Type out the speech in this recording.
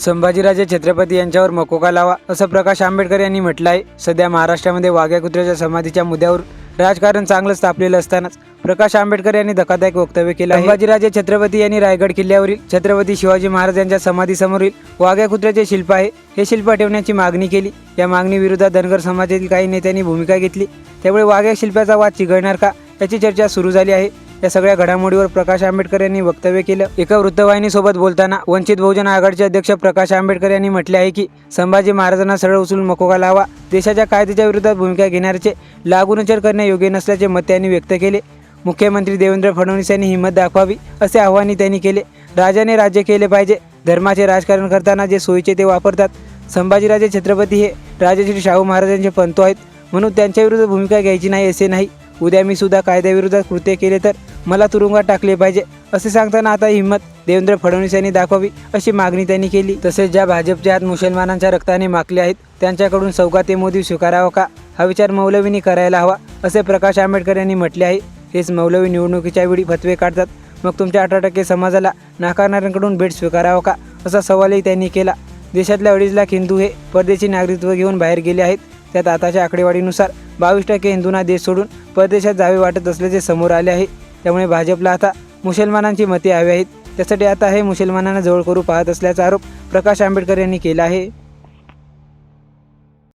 संभाजीराजे छत्रपती यांच्यावर मकोका लावा असं प्रकाश आंबेडकर यांनी म्हटलं आहे सध्या महाराष्ट्रामध्ये वाघ्या कुत्र्याच्या समाधीच्या मुद्द्यावर राजकारण चांगलंच तापलेलं असतानाच प्रकाश आंबेडकर यांनी धक्कादायक वक्तव्य केलं संभाजीराजे छत्रपती यांनी रायगड किल्ल्यावरील छत्रपती शिवाजी महाराज यांच्या समाधीसमोरील वाघ्या कुत्र्याचे शिल्प आहे. हे शिल्प ठेवण्याची मागणी केली. या मागणीविरोधात धनगर समाजातील काही नेत्यांनी भूमिका घेतली. त्यामुळे वाघ्या शिल्पाचा वाद चिघळणार का? याची चर्चा सुरू झाली आहे. या सगळ्या घडामोडीवर प्रकाश आंबेडकर यांनी वक्तव्य केलं. एका वृत्तवाहिनीसोबत बोलताना वंचित बहुजन आघाडीचे अध्यक्ष प्रकाश आंबेडकर यांनी म्हटले आहे की संभाजी महाराजांना सरळ उचलून मकोका लावा. देशाच्या कायद्याच्या विरोधात भूमिका घेणाऱ्याचे लागूनचर करणे योग्य नसल्याचे मत त्यांनी व्यक्त केले. मुख्यमंत्री देवेंद्र फडणवीस यांनी हिंमत दाखवावी असे आवाहनही त्यांनी केले. राजाने राज्य केले पाहिजे धर्माचे राजकारण करताना जे सोयीचे ते वापरतात. संभाजीराजे छत्रपती हे राजश्री शाहू महाराजांचे पंतो आहेत म्हणून त्यांच्याविरुद्ध भूमिका घ्यायची नाही असे नाही. उद्या मी सुद्धा कायद्याविरोधात कृत्य केले तर मला तुरुंगात टाकले पाहिजे असे सांगताना आता हिंमत देवेंद्र फडणवीस यांनी दाखवावी अशी मागणी त्यांनी केली. तसेच ज्या भाजपच्या हात मुसलमानांच्या रक्ताने माखले आहेत त्यांच्याकडून सौगाते मोदी स्वीकारावा का? हा विचार मौलवींनी करायला हवा असे प्रकाश आंबेडकर यांनी म्हटले आहे. हेच मौलवी निवडणुकीच्या वेळी फतवे काढतात. मग तुमच्या अठरा टक्के समाजाला नाकारणाऱ्यांकडून भेट स्वीकारावा का? असा सवालही त्यांनी केला. देशातल्या अडीच लाख हिंदू हे परदेशी नागरिकत्व घेऊन बाहेर गेले आहेत. त्यात आताच्या आकडेवारीनुसार बावीस टक्के हिंदूंना देश सोडून परदेशात जावे वाटत असल्याचे समोर आले आहे. त्यामुळे भाजपला आता मुसलमानांची मते हवी आहेत. त्यासाठी आता हे मुसलमानांना जवळ करू पाहत असल्याचा आरोप प्रकाश आंबेडकर यांनी केला आहे.